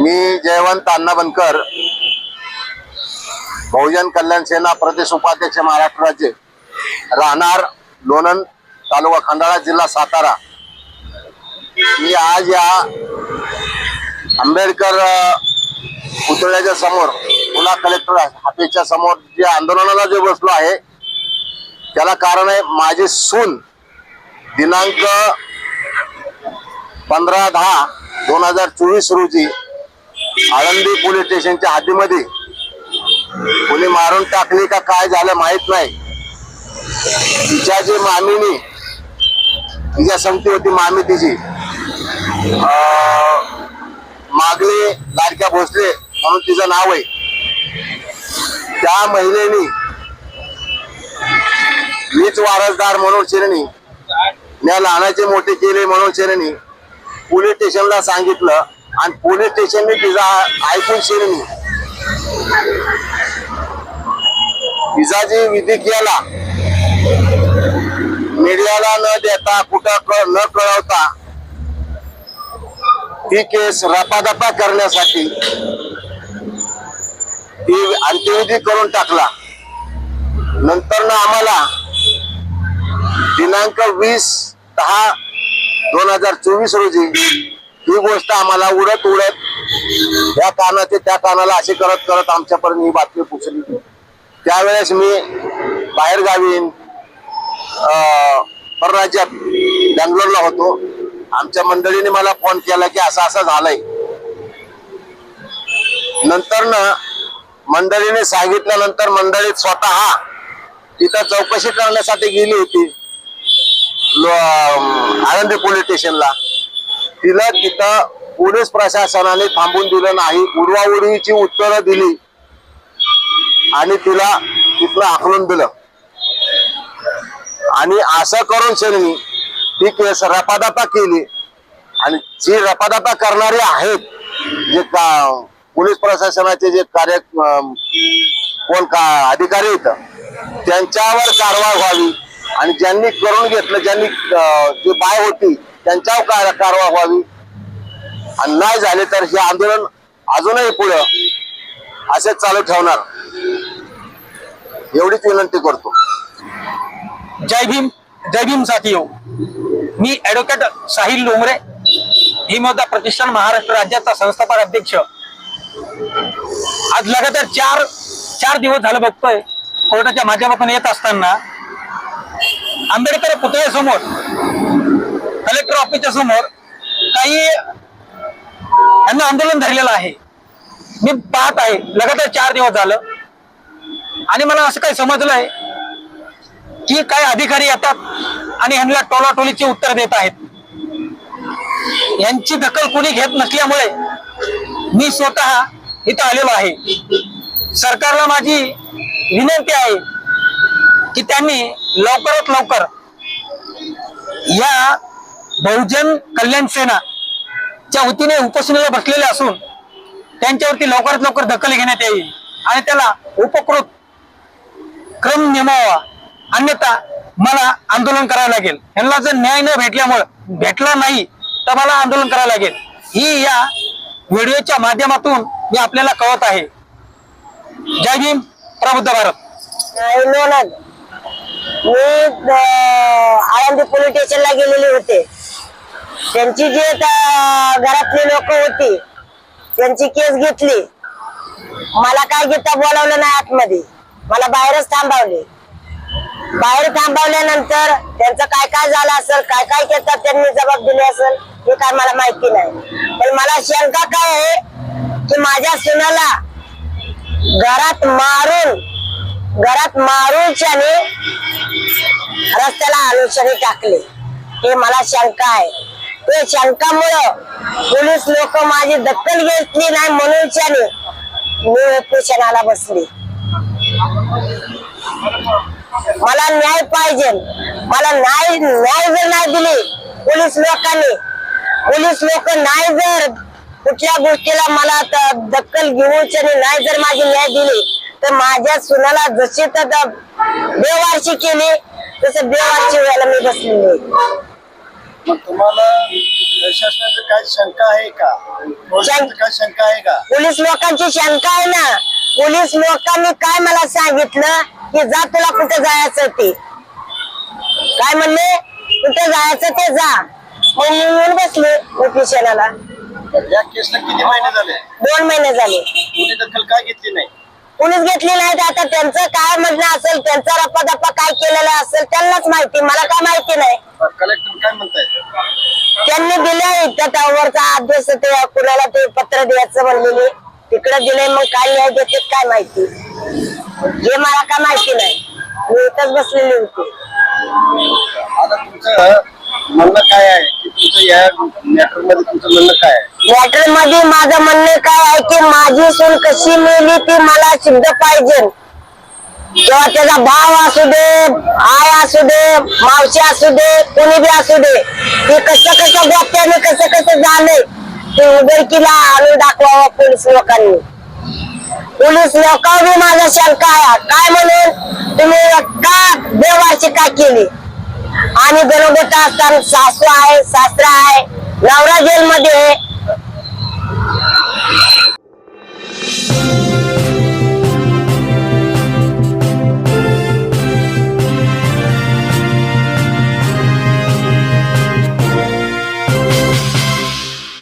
मी जयवंत अण्णा बनकर बहुजन कल्याण सेना प्रदेश उपाध्यक्ष महाराष्ट्र राज्य राहणार लोणंद तालुका खंडाळा जिल्हा सातारा. मी आज या आंबेडकर पुतळ्याच्या समोर पुन्हा कलेक्टर ऑफिसच्या समोर जे आंदोलनाला जे बसलो आहे त्याला कारण आहे माझी सून. दिनांक पंधरा दहा दोन हजार चोवीस रोजी आळंदी पोलीस स्टेशनच्या हद्दीमध्ये कोणी मारून टाकली का काय झालं माहीत नाही. तिच्या जी मामीनी तिच्या संगती होती मामी तिची मागले लाडक्या भोसले म्हणून तिचं नाव आहे. त्या महिलेनी मीच वारसदार म्हणून शिरणी. या लहानाचे मोठे केले म्हणून शिरणी. पोलीस स्टेशनला सांगितलं आणि पोलीस स्टेशनने तिचा ऐकून शिरणी. तिचा जी विधी केला मीडियाला न देता कुठं न कळवता ती केस रपादपा करण्यासाठी ती अंत्यविधी करून टाकला. नंतर ना आम्हाला दिनांक वीस दहा दोन हजार चोवीस रोजी ही गोष्ट आम्हाला उडत उडत या कानाचे त्या कानाला असे करत करत आमच्यापर्यंत ही बातमी पोचली त्यावेळेस मी बाहेर गावी परराज्यात बँगलोरला होतो. आमच्या मंडळीने मला फोन केला की असं असं झालंय. नंतर ना मंडळीने सांगितल्यानंतर मंडळीत स्वतः तिथं चौकशी करण्यासाठी गेली होती. लो- पोलीस स्टेशनला. तिला तिथं पोलीस प्रशासनाने थांबून दिलं नाही. उडवाउडवीची उत्तरं दिली. आणि तिला तिथलं आकलून दिलं. आणि असं करून शनी ती केस रपादापा केली. आणि जी रपादापा करणारे आहेत जे का पोलीस प्रशासनाचे जे कार्य अं, कोण का अधिकारी आहेत त्यांच्यावर कारवाई व्हावी. आणि ज्यांनी करून घेतलं ज्यांनी जे जी बाय होती त्यांच्यावर कार- कारवाई व्हावी. आणि नाही झाले तर हे आंदोलन अजूनही पुढं असेच चालू ठेवणार. एवढीच विनंती करतो. जय भीम जय भीम साथियो. मी ऍडव्होकेट साहिल डोंगरे. भीमदा प्रतिष्ठान महाराष्ट्र राज्याचा संस्थापक अध्यक्ष. आज लगातार चार चार दिवस झालं बघतोय. कोर्टाच्या माध्यमातून येत असताना आंबेडकर पुतळ्यासमोर कलेक्टर ऑफिसच्या समोर काही यांना आंदोलन धरलेलं आहे. मी पाहत आहे लगातार चार दिवस झालं. आणि मला असं काही समजलंय की काय अधिकारी येतात आणि ह्यांना टोलाटोलीची उत्तर देत आहेत. यांची दखल कोणी घेत नसल्यामुळे मी स्वतः इथं आलेलो आहे. सरकारला माझी विनंती आहे की त्यांनी लवकरात लवकर या बहुजन कल्याण सेना च्या वतीने उपोषणाला बसलेले असून त्यांच्यावरती लवकरात लवकर दखल घेण्यात यावी आणि त्याला उपकृत क्रम नेमावा अन्यथा मला आंदोलन करावं लागेल. यांना जर न्याय न भेटल्यामुळं भेटला नाही तर मला आंदोलन करावं लागेल. ही या व्हिडिओच्या माध्यमातून मी आपल्याला कळत आहे. जय भीम प्रबुद्ध भारत. मी आळंदी पोलीस स्टेशनला गेलेले होते. त्यांची जी घरातली लोक होती त्यांची केस घेतली. मला काय घेता बोलावलं नाही आतमध्ये. मला बाहेरच थांबवले. बाहेर थांबवल्यानंतर त्यांचं काय काय झालं असेल काय काय घेतात त्यांनी जबाब दिले असेल हे काय मला माहिती नाही. पण मला शंका काय आहे की माझ्या सुनाला घरात मारून घरात मारूनच्याने रस्त्याला अनुसरी टाकले. हे मला शंका आहे. ते शंकामुळं पोलीस लोक माझी दखल घेतली नाही म्हणूनच्याने मी उपोषणाला बसली. मला न्याय पाहिजे. मला न्याय न्याय जर नाही दिली पोलीस लोकांनी पोलीस लोक नाही जर कुठल्या गोष्टीला मला दखल घेऊन त्याने नाही जर माझी न्याय दिली तर माझ्या सुनाला जशी तर बेवारशी केली तसं बेवारशी व्हायला मी बसलेली. मग तुम्हाला प्रशासनाचं काय शंका आहे का? काय शंका आहे का? पोलीस लोकांची शंका आहे ना. पोलीस लोकांनी काय मला सांगितलं? की जा तुला कुठे जायचं ते. काय म्हणले? कुठे जायचं ते जा. मग मी येऊन बसले उपोषणाला. या केसला किती महिने झाले? दोन महिने झाले. कुणी दखल काय घेतली नाही? कुणीच घेतली नाहीत आता त्यांचं काय म्हणणं असेल त्यांचा रप्पा दप्पा काय केलेलं असेल त्यांनाच माहिती. मला काय माहिती नाही. कलेक्टर काय म्हणताय? त्यांनी दिले त्या टावरचा आदेश ते कुणाला ते पत्र द्यायचं म्हणलेले. तिकडे दिले मग काय न्याय देते काय माहिती? हे मला काय माहिती नाही मी इथंच बसलेली होती. आता तुमचं म्हणणं काय आहे? की तुमचं या मॅटरमध्ये तुमचं म्हणणं काय आहे? मॅटरमध्ये माझं म्हणणं काय आहे की माझी सून कशी मेली ती मला सिद्ध पाहिजे. किंवा त्याचा भाव असू दे आय असू दे मावशी असू दे कोणी बी असू दे ते कसं कसं गोत्याने कसं कसं झालंय ते उदरकीला आणून दाखवावं पोलीस लोकांनी. पोलीस लोक बी माझा शंका काय म्हणून? तुम्ही का देवाची काय केली? आणि गरोगत असताना सासू आहे सासरा आहे नवरा जेलमध्ये